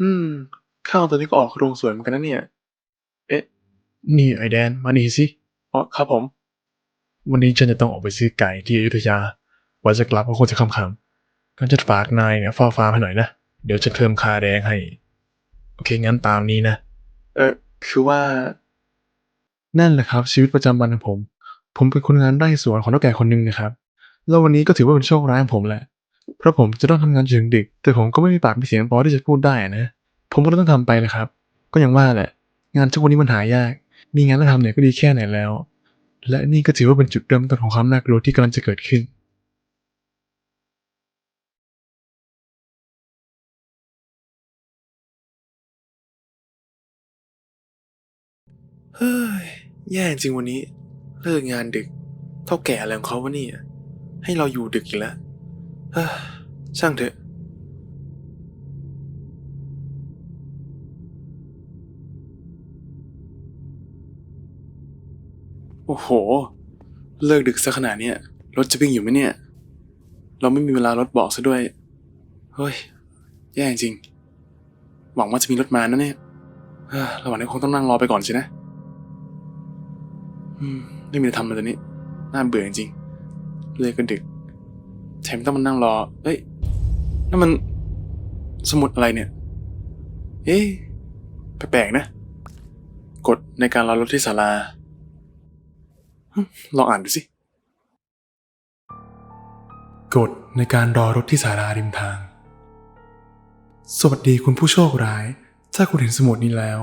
อืม ข้าวตัวนี้ก็ออกโรงสวยเหมือนกันนะเนี่ย เอ๊ะ นี่ไอแดน มานี่สิ อ๋อ ครับผม วันนี้ฉันจะต้องออกไปซื้อไก่ที่อยุธยาว่าจะกลับก็คงจะค่ำๆก็จะฝากนายเนี่ยเฝ้าฟาให้หน่อยนะ เดี๋ยวฉันเพิ่มคาแดงให้ โอเค งั้นตามนี้นะ เออคือว่า นั่นแหละครับ ชีวิตประจำวันของผม ผมเป็นคนงานไร่สวนของเท่าแก่คนหนึ่งนะครับ แล้ววันนี้ก็ถือว่าเป็นโชคร้ายของผมแหละ เพราะผมจะต้องทำงานจนถึงดึก แต่ผมก็ไม่มีปากมีเสียงพอที่จะพูดได้นะ ผมก็ต้องทำไปเลยครับ ก็อย่างว่าแหละ งานทุกวันนี้มันหายาก มีงานให้ทำเนี่ยก็ดีแค่ไหนแล้ว และนี่ก็ถือว่าเป็นจุดเริ่มต้นของความน่ากลัวที่กำลังจะเกิดขึ้นเฮ้ยแย่จริงวันนี้ เลิกงานดึก เท่าแก่อะไรของเขาวะเนี่ยให้เราอยู่ดึกอีกแล้ว ช่างเถอะ โอ้โห เลิกดึกซะขนาดเนี้ยรถจะวิ่งอยู่ไหมเนี่ย เราไม่มีเวลารถบอกซะด้วย เฮ้ย แย่จริง หวังว่าจะมีรถมานะเนี่ยเฮ้ยระหว่างนี้คงต้องนั่งรอไปก่อนสินะอืมไม่มีอะไรทำเลยตอนนี้ น่าเบื่อจริงๆเลยกันดึก แถมต้องมานั่งรอ เอ้ยนั่นมันสมุดอะไรเนี่ย เอ๊ะแปลกๆนะ กฎในการรอรถที่ศาลา ลองอ่านดูสิ กฎในการรอรถที่ศาลาริมทาง สวัสดีคุณผู้โชคร้าย ถ้าคุณเห็นสมุดนี้แล้ว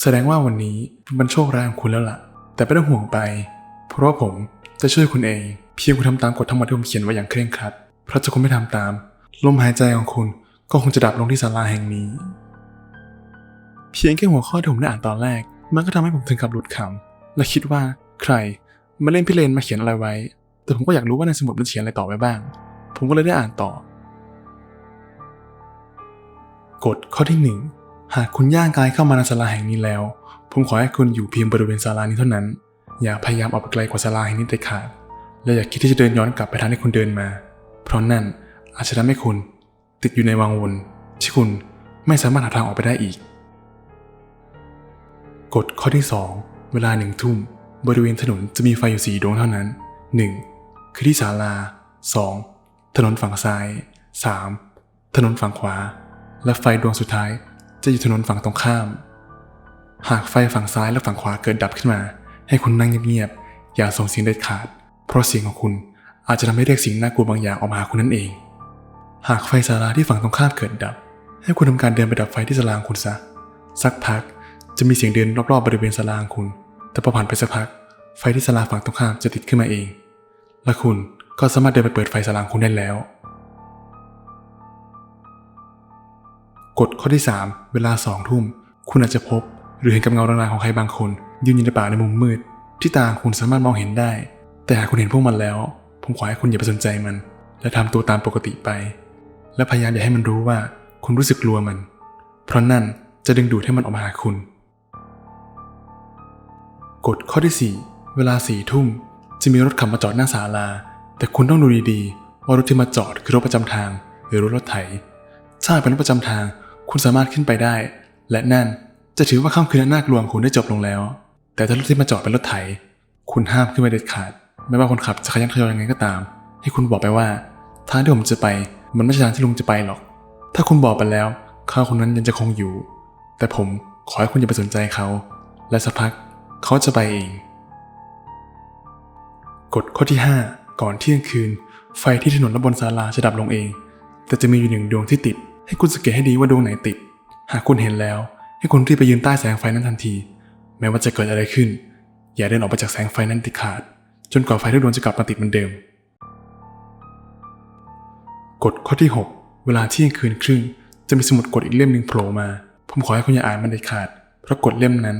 แสดงว่าวันนี้มันโชคร้ายของคุณแล้วล่ะ แต่ไม่ต้องห่วงไป เพราะว่าผมจะช่วยคุณเอง เพียงคุณทำตามกฎทั้งหมดที่ผมเขียนไว้อย่างเคร่งครัดเพราะถ้าคุณไม่ทำตาม ลมหายใจของคุณก็คงจะดับลงที่ศาลาแห่งนี้ เพียงแค่หัวข้อที่ผมได้อ่านตอนแรก มันก็ทำให้ผมถึงกับหลุดขำและคิดว่าใครมาเล่นพี่เลนมาเขียนอะไรไว้ แต่ผมก็อยากรู้ว่าในสมุดมันเขียนอะไรต่อไว้บ้าง ผมก็เลยได้อ่านต่อกฎข้อที่หนึ่งหากคุณย่างกายเข้ามาในศาลาแห่งนี้แล้ว ผมขอให้คุณอยู่เพียงบริเวณศาลานี้เท่านั้น อย่าพยายามออกไปไกลกว่าศาลาแห่งนี้เด็ดขาด และอย่าคิดที่จะเดินย้อนกลับไปทางที่คุณเดินมา เพราะนั่นอาจจะทำให้คุณติดอยู่ในวังวนที่คุณไม่สามารถหาทางออกไปได้อีก กฎข้อที่ 2 เวลาหนึ่งทุ่ม บริเวณถนนจะมีไฟอยู่สีดวงเท่านั้น 1. คือที่ศาลา 2. ถนนฝั่งซ้าย 3. ถนนฝั่งขวา และไฟดวงสุดท้ายจะอยู่ถนนฝั่งตรงข้าม หากไฟฝั่งซ้ายและฝั่งขวาเกิดดับขึ้นมา ให้คุณนั่งเงียบๆอย่าส่งเสียงเด็ดขาด เพราะเสียงของคุณอาจจะทำให้เรียกสิ่งน่ากลัวบางอย่างออกมาหาคุณนั่นเอง หากไฟศาลาที่ฝั่งตรงข้ามเกิดดับ ให้คุณทำการเดินไปดับไฟที่ศาลาของคุณซะ สักพักจะมีเสียงเดินรอบๆบริเวณศาลาของคุณ แต่พอผ่านไปสักพัก ไฟที่ศาลาฝั่งตรงข้ามจะติดขึ้นมาเอง และคุณก็สามารถเดินไปเปิดไฟศาลาของคุณได้แล้วกฎข้อที่ 3 เวลาสองทุ่ม คุณอาจจะพบ หรือเห็นกับเงารางๆของใครบางคน ยืนอยู่ในป่าในมุมมืด ที่ตาคุณสามารถมองเห็นได้ แต่หากคุณเห็นพวกมันแล้ว ผมขอให้คุณอย่าไปสนใจมัน และทำตัวตามปกติไป และพยายามอย่าให้มันรู้ว่าคุณรู้สึกกลัวมัน เพราะนั่นจะดึงดูดให้มันออกมาหาคุณ กฎข้อที่ 4 เวลาสี่ทุ่มจะมีรถขับมาจอดหน้าศาลา แต่คุณต้องดูดีๆ ว่ารถที่มาจอดคือรถประจำทาง หรือรถรถไถ ถ้าเป็นรถประจำทาง คุณสามารถขึ้นไปได้ และนั่นจะถือว่าค่ำคืนอนน่ากลัวของคุณได้จบลงแล้ว แต่ถ้ารถที่มาจอดเป็นรถไถ คุณห้ามขึ้นไปเด็ดขาด ไม่ว่าคนขับจะขยันขยอยังไงก็ตาม ให้คุณบอกไปว่า ทางที่ผมจะไป มันไม่ใช่ทางที่ลุงจะไปหรอก ถ้าคุณบอกไปแล้วเขาคนนั้นยังจะคงอยู่ แต่ผมขอให้คุณอย่าไปสนใจเขา และสักพักเขาจะไปเองกฎข้อที่ 5 ก่อนเที่ยงคืน ไฟที่ถนนและบนศาลาจะดับลงเอง แต่จะมีอยู่หนึ่งดวงที่ติด ให้คุณสังเกตให้ดีว่าดวงไหนติด หากคุณเห็นแล้ว ให้คุณรีบไปยืนใต้แสงไฟนั้นทันที แม้ว่าจะเกิดอะไรขึ้น อย่าเดินออกไปจากแสงไฟนั้นติดขาด จนกว่าไฟทุกดวงจะกลับมาติดเหมือนเดิม กฎข้อที่ 6 เวลาเที่ยงคืนครึ่ง จะมีสมุดกฎอีกเล่มหนึ่งโผล่มา ผมขอให้คุณอย่าอ่านมันเด็ดขาด เพราะกฎเล่มนั้น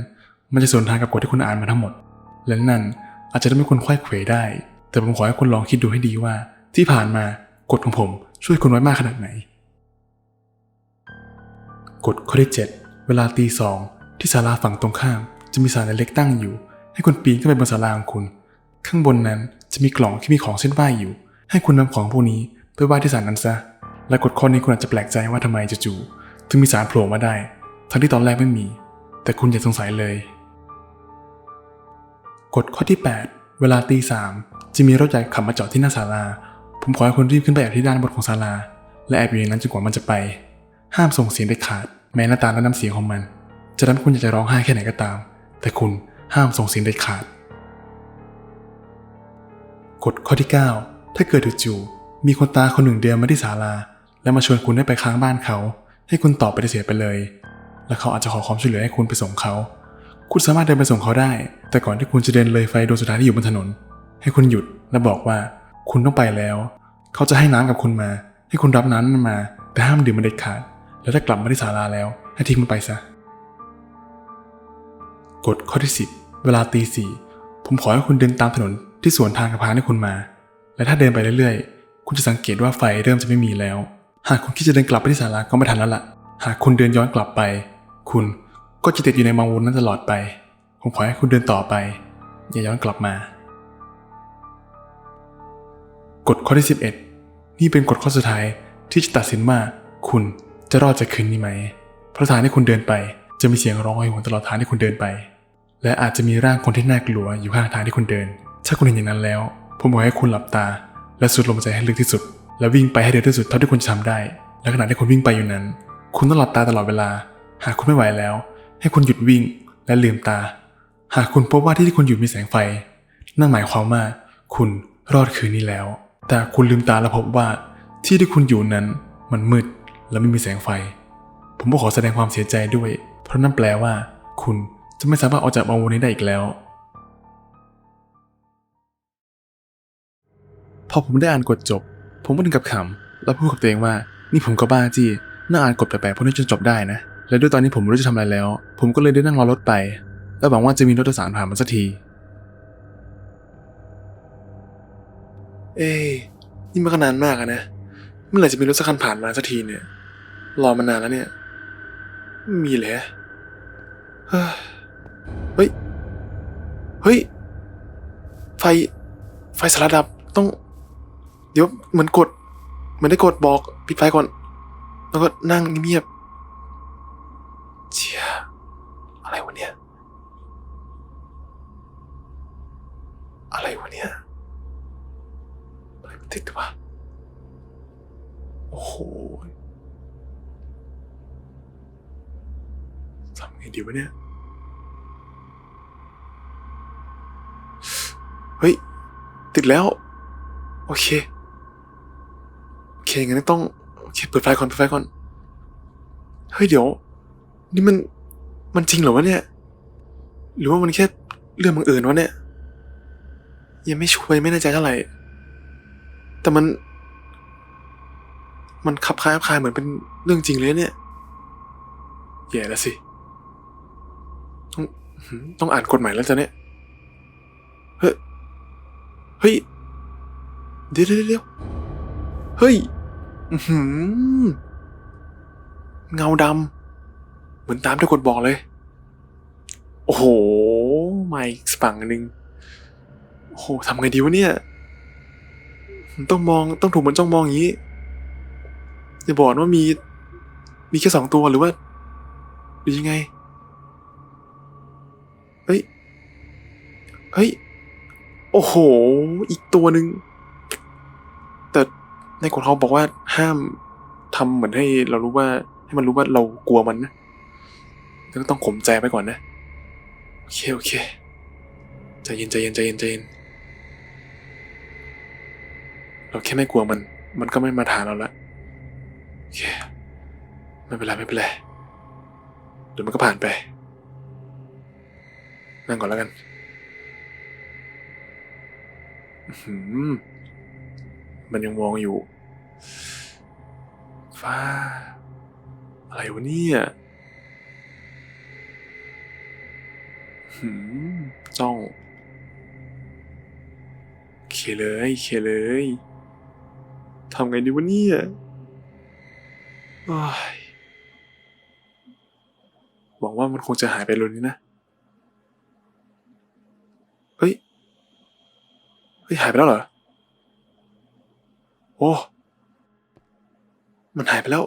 มันจะสวนทางกับกฎที่คุณอ่านมาทั้งหมด และนั่นอาจจะทำให้คุณควยเขวได้ แต่ผมขอให้คุณลองคิดดูให้ดีว่า ที่ผ่านมากฎของผมช่วยคุณไว้มากขนาดไหน กฎข้อที่ 7 เวลาตีสองที่ศาลาฝั่งตรงข้าม จะมีศาลาเล็กตั้งอยู่ ให้คุณปีนขึ้นไปบนศาลาของคุณ ข้างบนนั้นจะมีกล่องที่มีของเส้นไหวอยู่ ให้คุณนำของพวกนี้ไปไหว้ที่ศาลนั้นซะ และกฎข้อนี้คุณอาจจะแปลกใจว่าทำไมจู่ๆถึงมีสารโผล่มาได้ ทั้งที่ตอนแรกไม่มี แต่คุณอย่าสงสัยเลย กฎข้อที่ 8 เวลาตีสามจะมีรถใหญ่ขับมาจอดที่หน้าศาลา ผมขอให้คุณรีบขึ้นไปแอบที่ด้านบนของศาลา และแอบอยู่ในนั้นจนกว่ามันจะไป ห้ามส่งเสียงเด็ดขาด แม้หน้าตาและน้ำเสียงของมัน จะนั้นคุณอยากจะร้องไห้แค่ไหนก็ตาม แต่คุณห้ามส่งเสียงเด็ดขาด กฎข้อที่ 9 ถ้าเกิดจู่ๆมีคนตาคนหนึ่งเดินมาที่ศาลา แล้วมาชวนคุณให้ไปค้างบ้านเขา ให้คุณตอบปฏิเสธไปเลย และเขาอาจจะขอความช่วยเหลือให้คุณไปส่งเขา คุณสามารถเดินไปส่งเขาได้ แต่ก่อนที่คุณจะเดินเลยไฟดวงสุดท้ายที่อยู่บนถนน ให้คุณหยุดและบอกว่า คุณต้องไปแล้ว เขาจะให้น้ำกับคุณมา ให้คุณรับน้ำนั้นมา แต่ห้ามดื่มมันเด็ดขาด แล้วถ้ากลับมาที่ศาลาแล้ว ให้ทิ้งมันไปซะกฎข้อที่ 10 เวลาตีสี่ผมขอให้คุณเดินตามถนน ที่สวนทางกับทางที่คุณมา และถ้าเดินไปเรื่อยๆ คุณจะสังเกตว่าไฟเริ่มจะไม่มีแล้ว หากคุณคิดจะเดินกลับไปที่ศาลาก็ไม่ทันแล้วล่ะ หากคุณเดินย้อนกลับไป คุณก็จะติดอยู่ในมังวนนั้นตลอดไป ผมขอให้คุณเดินต่อไป อย่าย้อนกลับมา กฎข้อที่ 11 นี่เป็นกฎข้อสุดท้ายที่จะตัดสินว่าคุณจะรอดจากคืนนี้ไหม เพราะทางที่คุณเดินไป จะมีเสียงร้องโหยหวนตลอดทางที่คุณเดินไป และอาจจะมีร่างคนที่น่ากลัวอยู่ข้างทางที่คุณเดิน ถ้าคุณเห็นอย่างนั้นแล้ว ผมบอกให้คุณหลับตา และสูดลมหายใจให้ลึกที่สุด และวิ่งไปให้เร็วที่สุดเท่าที่คุณจะทำได้ และขณะที่คุณวิ่งไปอยู่นั้น คุณต้องหลับตาตลอดเวลา หากคุณไม่ไหวแล้ว ให้คุณหยุดวิ่งและลืมตา หากคุณพบว่าที่ที่คุณอยู่มีแสงไฟ นั่นหมายความว่าคุณรอดคืนนี้แล้ว แต่คุณลืมตาแล้วพบว่าที่ที่คุณอยู่นั้นมันมืดและไม่มีแสงไฟ ผมก็ขอแสดงความเสียใจด้วย เพราะนั่นแปลว่า คุณจะไม่สามารถออกจากวังวนนี้ได้อีกแล้ว พอผมได้อ่านกฎจบ ผมก็ถึงกับขำแล้วพูดกับตัวเองว่า นี่ผมก็บ้าจี้น่าอ่านกฎแปลกๆพวกนี้จนจบได้นะ และด้วยตอนนี้ผมไม่รู้จะทำอะไรแล้ว ผมก็เลยได้นั่งรอรถไป แล้วหวังว่าจะมีรถโดยสารผ่านมาสักที เอ้ยนี่มันก็นานมากอะนะ เมื่อไหร่จะมีรถสักคันผ่านมาสักทีเนี่ย รอมานานแล้วเนี่ย มีเลยฮะเฮ้ยเฮ้ย เฮ้ย ไฟ ไฟสารดับต้อง เดี๋ยวเหมือนกด เหมือนได้กดบอกปิดไฟก่อน แล้วก็นั่งเงียบเชี่ยอะไรวะเนี่ย อะไรวะเนี่ยอะไรมันติดวะโอ้โหทำไงดีวะเนี่ย เฮ้ย ติดแล้ว โอเค เคงั้นต้องโอเคเปิดไฟก่อนเปิดไฟก่อน เฮ้ยเดี๋ยว นี่มันมันจริงเหรอวะเนี่ย หรือว่ามันแค่เรื่องบังเอิญวะเนี่ย ยังไม่ชัวยไม่แน่ใจเท่าไหร่ แต่มัน มันขับคล้ายขับคลายเหมือนเป็นเรื่องจริงเลยเนี่ยแย่แล้วสิ ต้องต้องอ่านกฎหมายแล้วจ้ะเนี่ย เฮ้ย เฮ้ย เดี๋ยวเดี๋ยวเฮ้ย เงาดำเหมือนตามที่กฎบอกเลย โอ้โหมาอีกสปังนหนึ่งโอ้โหทำไงดีวะเนี่ยต้องมองต้องถูกมันจ้องมองอย่างนี้อย่าบอกว่ามี มีแค่สองตัวหรือว่าหรือยังไง เฮ้ย เฮ้ย โอ้โห อีกตัวหนึ่ง ในกฎเขาบอกว่าห้ามทำเหมือนให้เรารู้ว่า ให้มันรู้ว่าเรากลัวมันนะแล้วก็ต้องข่มใจไปก่อนนะ โอเคโอเคใจเย็นใจเย็นใจเย็นใจเย็นเราแค่ไม่กลัวมัน มันก็ไม่มาทานเราละโอเคไม่เป็นไรไม่เป็นไรเดี๋ยวมันก็ผ่านไป นั่งก่อนแล้วกัน อื้อหือ มันยังมองอยู่ ฟ้า อะไรวะเนี่ยหืมจ้องเคเลยเคเลยทำไงดีวะเนี่ยหวังว่ามันคงจะหายไปเร็วนี้นะ เฮ้ย เฮ้ย หายไปแล้วเหรอ โอ้ มันหายไปแล้ว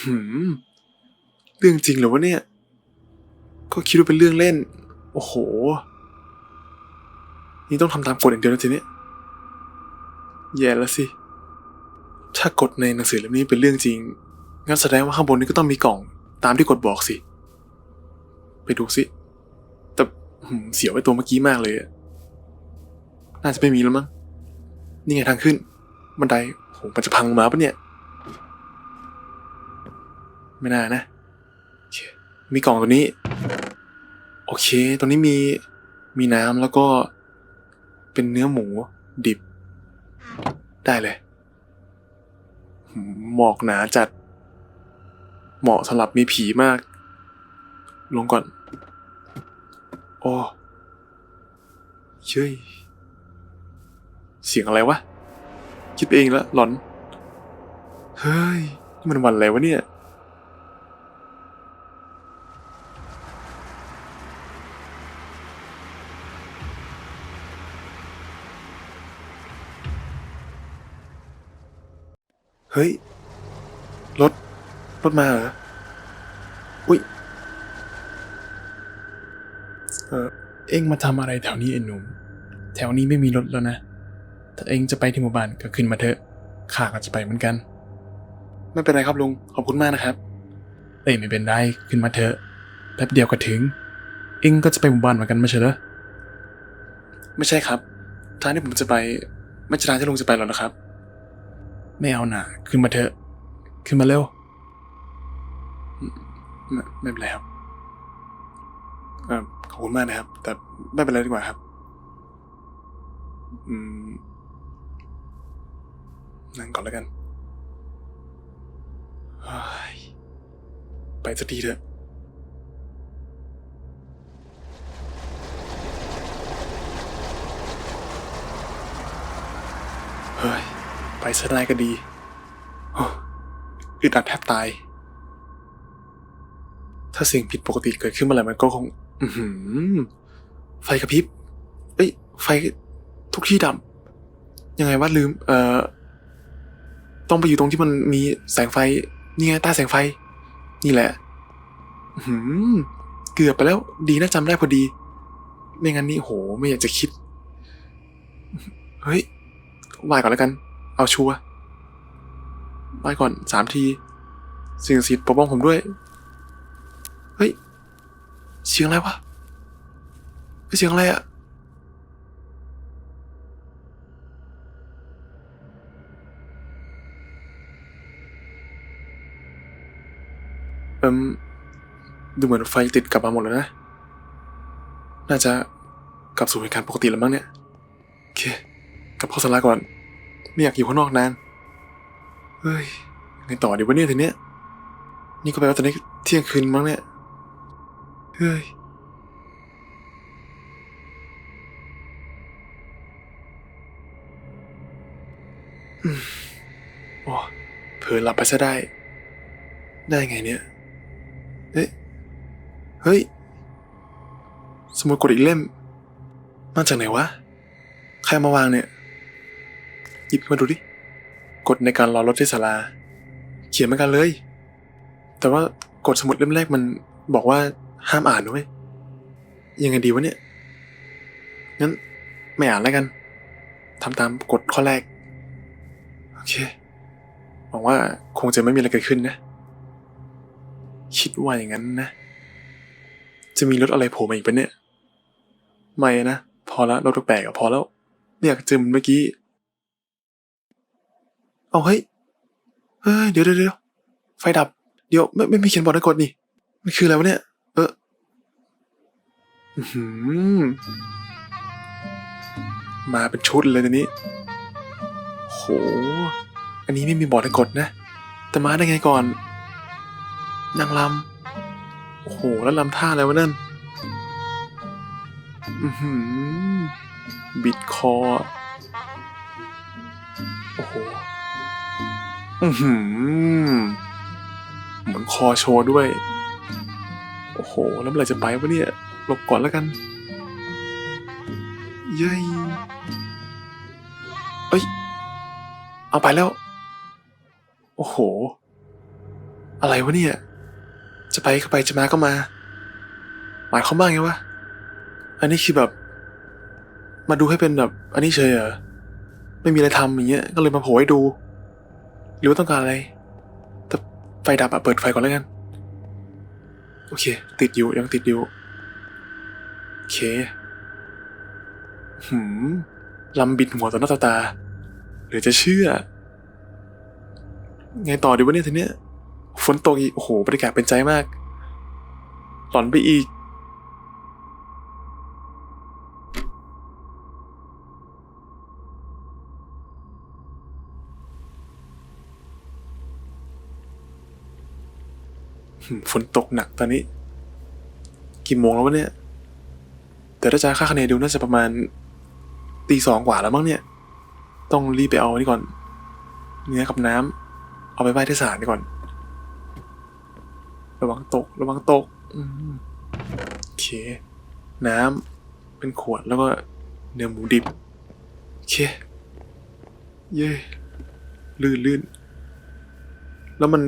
หืม เรื่องจริงเหรอวะเนี่ย ก็คิดว่าเป็นเรื่องเล่น โอ้โห นี่ต้องทำตามกฎอย่างเดียวแล้วทีนี้ แย่แล้วสิ ถ้ากฎในหนังสือเล่มนี้เป็นเรื่องจริง งั้นแสดงว่าข้างบนนี้ก็ต้องมีกล่อง ตามที่กฎบอกสิ ไปดูสิ แต่เสียวไอ้ตัวเมื่อกี้มากเลยอะน่าจะไม่มีแล้วมั้ง นี่ไงทางขึ้น บันไดโหมันจะพังลงมาปะเนี่ย ไม่น่านะ มีกล่องตัวนี้ โอเค ตรงนี้มี มีน้ำแล้วก็ เป็นเนื้อหมู ดิบ ได้เลย หมอกหนาจัด เหมาะสำหรับมีผีมาก ลงก่อน โอ้เย้ย เสียงอะไรวะ คิดเองละหลอน เฮ้ยนี่มันวันอะไรวะเนี่ย เฮ้ย รถ รถมาเหรอ อุ้ย เออเอ็งมาทำอะไรแถวนี้ไอ้หนุ่ม แถวนี้ไม่มีรถแล้วนะ ถ้าเอ็งจะไปที่หมู่บ้านก็ขึ้นมาเถอะ ข้าก็จะไปเหมือนกัน ไม่เป็นไรครับลุง ขอบคุณมากนะครับ เอ้ยไม่เป็นไร ขึ้นมาเถอะ แป๊บเดียวก็ถึง เอ็งก็จะไปหมู่บ้านเหมือนกันไม่ใช่เหรอ ไม่ใช่ครับ ทางที่ผมจะไป ไม่ใช่ทางที่ลุงจะไปหรอกนะครับ ไม่เอาหน่าขึ้นมาเถอะ ขึ้นมาเร็ว ไม่ไม่เป็นไรครับเออขอบคุณมากนะครับ แต่ไม่เป็นไรดีกว่าครับ อืม นั่งก่อนแล้วกัน ไปสักทีเถอะเฮ้ย ไปซะได้ก็ดีอึดอัดแทบตาย ถ้าสิ่งผิดปกติเกิดขึ้นมื่อไหร่มันก็คง อืไฟกระพริบ เอ้ย ไฟทุกที่ดับยังไงว่าลืม เอ่อ ต้องไปอยู่ตรงที่มันมีแสงไฟ นี่ไงใต้แสงไฟ นี่แหละ หือเกือบไปแล้ว ดีนะจำได้พอดี ไม่งั้นนี่โห ไม่อยากจะคิด เฮ้ยไหวก่อนแล้วกัน เอาชัวร์ไหวก่อนสามที สิ่งศักดิ์สิทธิ์ปกป้องผมด้วย เฮ้ย เสียงอะไรวะเฮ้ยเสียงอะไรอะ อิมดูเหมือนไฟติดกลับมาหมดแล้วนะ น่าจะกลับสู่เหตุการณ์ปกติแล้วมั้งเนี่ย โอเคกลับเข้าสาราก่อน ไม่อยากอยู่ข้างนอกนาน เฮ้ยไงต่อดีวะเนี่ยทีเนี้ย นี่ก็แปลว่าตอนนี้เที่ยงคืนมั้งเนี่ย เฮ้ยอืมโอ้เผลอหลับไปซะได้ ได้ไงเนี่ย เอ๊ะ เฮ้ย สมุดกดอีกเล่ม มาจากไหนวะ ใครมาวางเนี่ย หยิบมาดูดิกฎในการรอรถที่ศาลา เขียนเหมือนกันเลย แต่ว่ากฎสมุดเล่มแรกมันบอกว่าห้ามอ่านด้วย ยังไงดีวะเนี่ย งั้นไม่อ่านแล้วกัน ทำตามกฎข้อแรก โอเค หวังว่าคงจะไม่มีอะไรเกิดขึ้นนะ คิดว่าอย่างนั้นนะ จะมีรถอะไรโผล่มาอีกปะเนี่ย ไม่นะ พอละรถแปลกๆอะพอแล้วไม่อยากเจอมันเมื่อกี้ เอาเฮ้ย เฮ้ย เดี๋ยวเดี๋ยวไฟดับ เดี๋ยวไม่ไม่ไม่เขียนบอกในกฎนี่ มันคืออะไรวะเนี่ย เอออื้อหือมาเป็นชุดเลยตอนนี้ โห อันนี้ไม่มีบอกในกฎนะ แต่มาได้ไงก่อน นางลำ โอ้โห แล้วลำท่าอะไรวะนั่น อือหือ บิดคอ โอ้โห อือหือ เหมือนคอโชว์ด้วย โอ้โห แล้วเมื่อไหร่จะไปวะเนี่ยหลบก่อนแล้วกัน เย้ยเอ้ย เอาไปแล้ว โอ้โหออะไรวะเนี่ย จะไปก็ไปจะมาก็มา หมายความว่าไงวะ อันนี้คือแบบ มาดูให้เป็นแบบ อันนี้เฉยเหรอ ไม่มีอะไรทำอย่างเงี้ย ก็เลยมาโผล่ให้ดู หรือว่าต้องการอะไร แต่ไฟดับอะเปิดไฟก่อนแล้วกัน โอเค ติดอยู่ยังติดอยู่ โอเค หืมลำบิดหัวต่อหน้าต่อตา หรือจะเชื่อ ไงต่อดีวะเนี่ยทีเนี้ย ฝนตกอีกโอ้โหบรรยากาศเป็นใจมาก หลอนไปอีก ฝนตกหนักตอนนี้ กี่โมงแล้ววะเนี่ย แต่ถ้าจะค่าคะแนนดูน่าจะประมาณตีสองกว่าแล้วมั้งเนี่ย ต้องรีบไปเอานี่ก่อน เนื้อกับน้ำเอาไปไหว้ที่ศาลนี่ก่อน ระวังตก ระวังตก อืมโอเค น้ำเป็นขวดแล้วก็เนื้อหมูดิบ โอเค เย้ลื่นลื่นแล้วมัน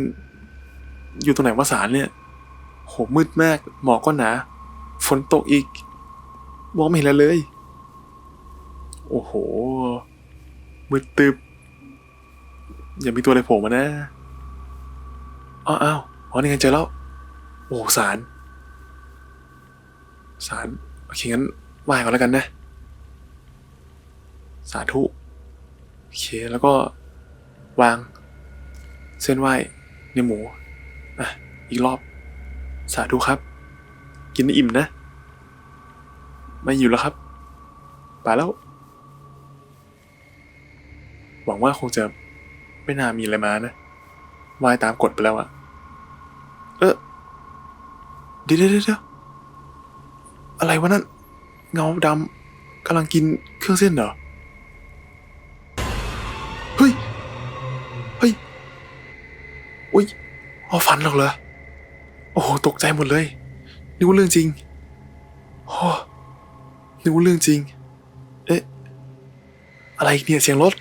อยู่ตรงไหนวะสารเนี่ย โหมืดมาก หมอกก็หนา ฝนตกอีก มองไม่เห็นอะไรเลย โอ้โห มืดตึบ อย่ามีตัวอะไรโผล่มานะ อ้าวอ้าวอ๋อนี่ไงเจอแล้ว โอ้สารสารโอเคงั้นไหว้ก่อนแล้วกันนะ สาธุโอเคแล้วก็วาง เส้นไหว้ในหมูอะอีกรอบ สาธุครับ กินอิ่มนะ ไม่อยู่แล้วครับไปแล้ว หวังว่าคงจะไม่น่ามีอะไรมานะวายตามกฎไปแล้วอะ เดี๋ยวเดี๋ยวเดี๋ยวอะไรวะนั่น เงาดำกำลังกินเครื่องเส้นเหรอ เฮ้ย เฮ้ย อุ้ยเอาฝันหรอกเหรอ โอ้โห ตกใจหมดเลย นึกว่าเรื่องจริงโอ้นึกว่าเรื่องจริง เอ๊ะ อะไรอีกเนี่ยเสียงรถ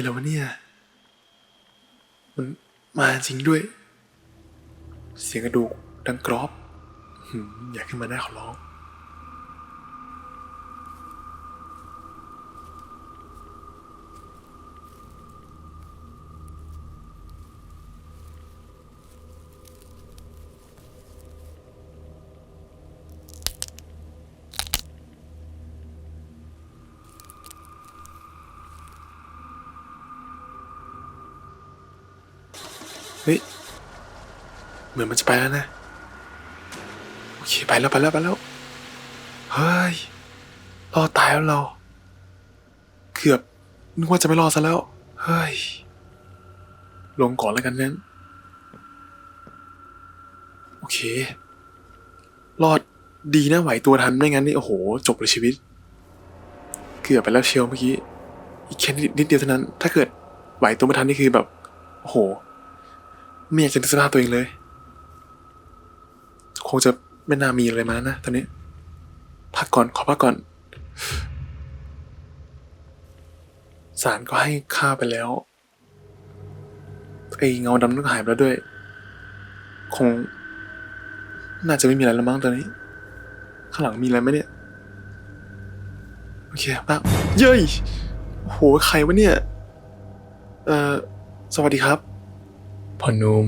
เชียร์แล้ววะเนี่ย มันมาจริงด้วย เสียงกระดูกดังกรอบหืมอยากขึ้นมาได้ขอร้อง มือนมันจะไปแล้วนะ โอเค ไปแล้วไปแล้วไปแล้ว เฮ้ย รอดตายแล้วเรา เกือบนึกว่าจะไม่รอดซะแล้ว เฮ้ย ลงก่อนแล้วกันนั้น โอเค รอดดีนะไหวตัวทันไม่งั้นนี่โอ้โห จบเลยชีวิต เกือบไปแล้วเชียวเมื่อกี้ อีกแค่นิดนิดเดียวเท่านั้น ถ้าเกิดไหวตัวไม่ทันนี่คือแบบ โอ้โหไม่อยากจะนึกสภาพตัวเองเลย คงจะไม่น่ามีอะไรมานะตอนนี้ พักก่อนขอพักก่อนสารก็ให้ข้าไปแล้วไอ้เงาดำนั่นก็หายไปแล้วด้วย คง น่าจะไม่มีอะไรแล้วมั้งตอนนี้ ข้างหลังมีอะไรไหมเนี่ย โอเคป้าเย้ยโอ้โหใครวะเนี่ย เอ่อ สวัสดีครับพ่อนุ่ม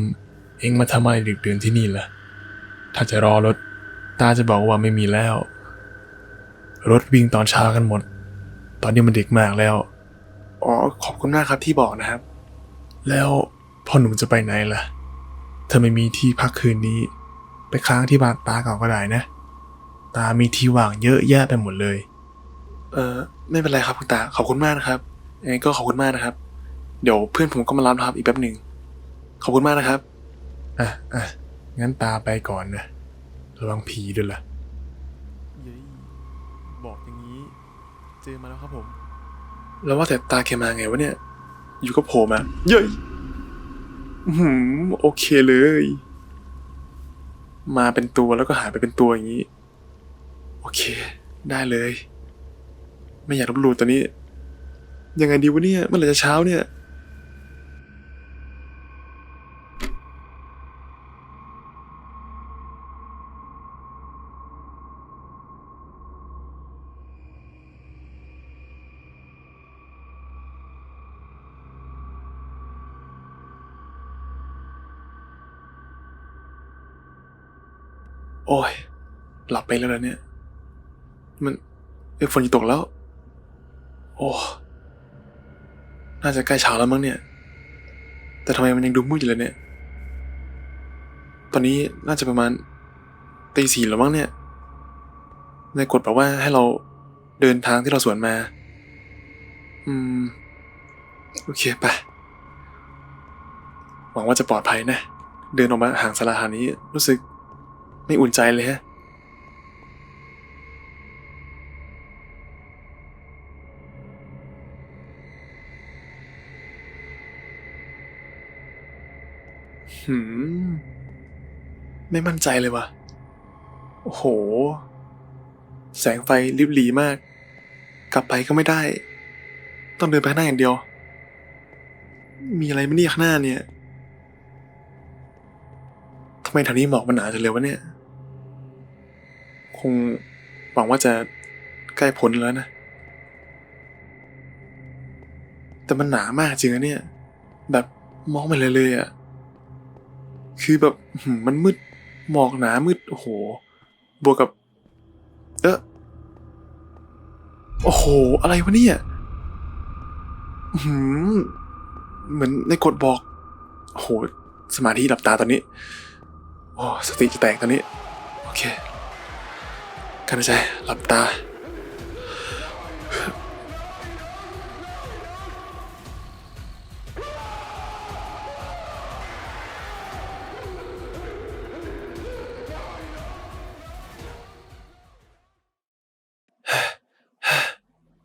เอ็งมาทำอะไรดึกดื่นที่นี่ล่ะ ถ้าจะรอรถ ตาจะบอกว่าไม่มีแล้ว รถวิ่งตอนเช้ากันหมด ตอนนี้มันดึกมากแล้ว อ๋อ ขอบคุณมากครับที่บอกนะครับ แล้วพ่อหนุ่มจะไปไหนล่ะถ้าไม่มีที่พักคืนนี้ ไปค้างที่บ้านตาเก่าก็ได้นะ ตามีที่ว่างเยอะแยะไปหมดเลย เออไม่เป็นไรครับคุณตา ขอบคุณมากนะครับยังไงก็ขอบคุณมากนะครับ เดี๋ยวเพื่อนผมก็มารับนะครับอีกแป๊บหนึ่ง ขอบคุณมากนะครับ อะอะ งั้นตาไปก่อนนะ ระวังผีด้วยล่ะ เย้ยบอกอย่างนี้ เจอมาแล้วครับผม แล้วว่าแต่ตาแกมาไงวะเนี่ย อยู่ก็โผล่มา เย้ยอื้อหืมโอเคเลย มาเป็นตัวแล้วก็หายไปเป็นตัวอย่างนี้ โอเค ได้เลย ไม่อยากลบหลู่ตอนนี้ ยังไงดีวะเนี่ยเมื่อไหร่จะเช้าเนี่ย อ้ย หลับไปแล้วนะเนี่ย มันเอ้ฝนจะตกแล้ว โอ้ น่าจะใกล้เช้าแล้วมั้งเนี่ย แต่ทำไมมันยังดูมืดอยู่เลยเนี่ย ตอนนี้น่าจะประมาณตีสี่แล้วมั้งเนี่ย ในกฎบอกว่าให้เราเดินทางที่เราสวนมา อืม โอเคไป หวังว่าจะปลอดภัยนะ เดินออกมาห่างสาราหานี้รู้สึก ไม่อุ่นใจเลยฮะหืม ไม่มั่นใจเลยว่ะ โอ้โห แสงไฟริบหรีมาก กลับไปก็ไม่ได้ ต้องเดินไปข้างหน้าอย่างเดียว มีอะไรไม่เนี่ยข้างหน้าเนี่ยทำไมแถวนี้หมอกมันหนาจังเลยวะเนี่ย คงหวังว่าจะใกล้พ้นแล้วนะ แต่มันหนามากจริงอะเนี่ย แบบมองไม่เลยเลยอะคือแบบมมันมืดหมอกหนามืดโอ้โห บวกกับ เออโอ้โห อะไรวะเนี่ยหืมเหมือนในกฎบอก โอ้โห สมาธิหลับตาตอนนี้ โอ้ สติจะแตกตอนนี้ โอเค กันใจ หลับตา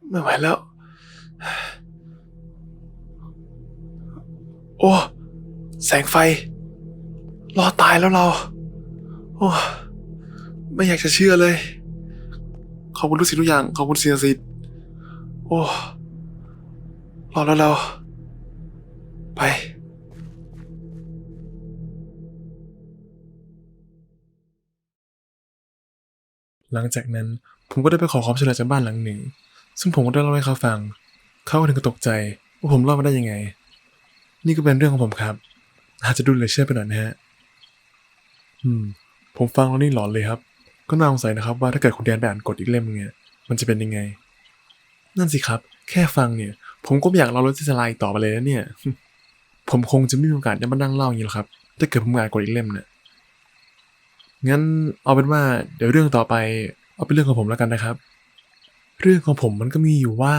ไม่ไหวแล้ว โอ้ แสงไฟ รอตายแล้วเรา โอ้ ไม่อยากจะเชื่อเลย ขอบคุณทุกสิ่งทุกอย่าง ขอบคุณสิ่งศักดิ์สิทธิ์โอ้รอแล้วเรา ไป หลังจากนั้น ผมก็ได้ไปขอความช่วยเหลือจากบ้านหลังหนึ่ง ซึ่งผมก็ได้เล่าให้เขาฟัง เขาก็ถึงกับตกใจว่าผมรอดมาได้ยังไง นี่ก็เป็นเรื่องของผมครับ อาจจะดูเหลือเชื่อไปหน่อยนะฮะ อืม ผมฟังแล้วนี่หลอนเลยครับ ก็น่าสงสัยนะครับว่าถ้าเกิดคุณแดนไปอ่านกฎอีกเล่มนึงเนี่ยมันจะเป็นยังไง นั่นสิครับ แค่ฟังเนี่ย ผมก็ไม่อยากเล่ารถที่จะลายต่อไปเลยนะเนี่ย ผมคงจะไม่มีโอกาสได้มานั่งเล่าอย่างนี้หรอกครับถ้าเกิดผมอ่านกฎอีกเล่มเนี่ยงั้นเอาเป็นว่าเดี๋ยวเรื่องต่อไป เอาเป็นเรื่องของผมแล้วกันนะครับ เรื่องของผมมันก็มีอยู่ว่า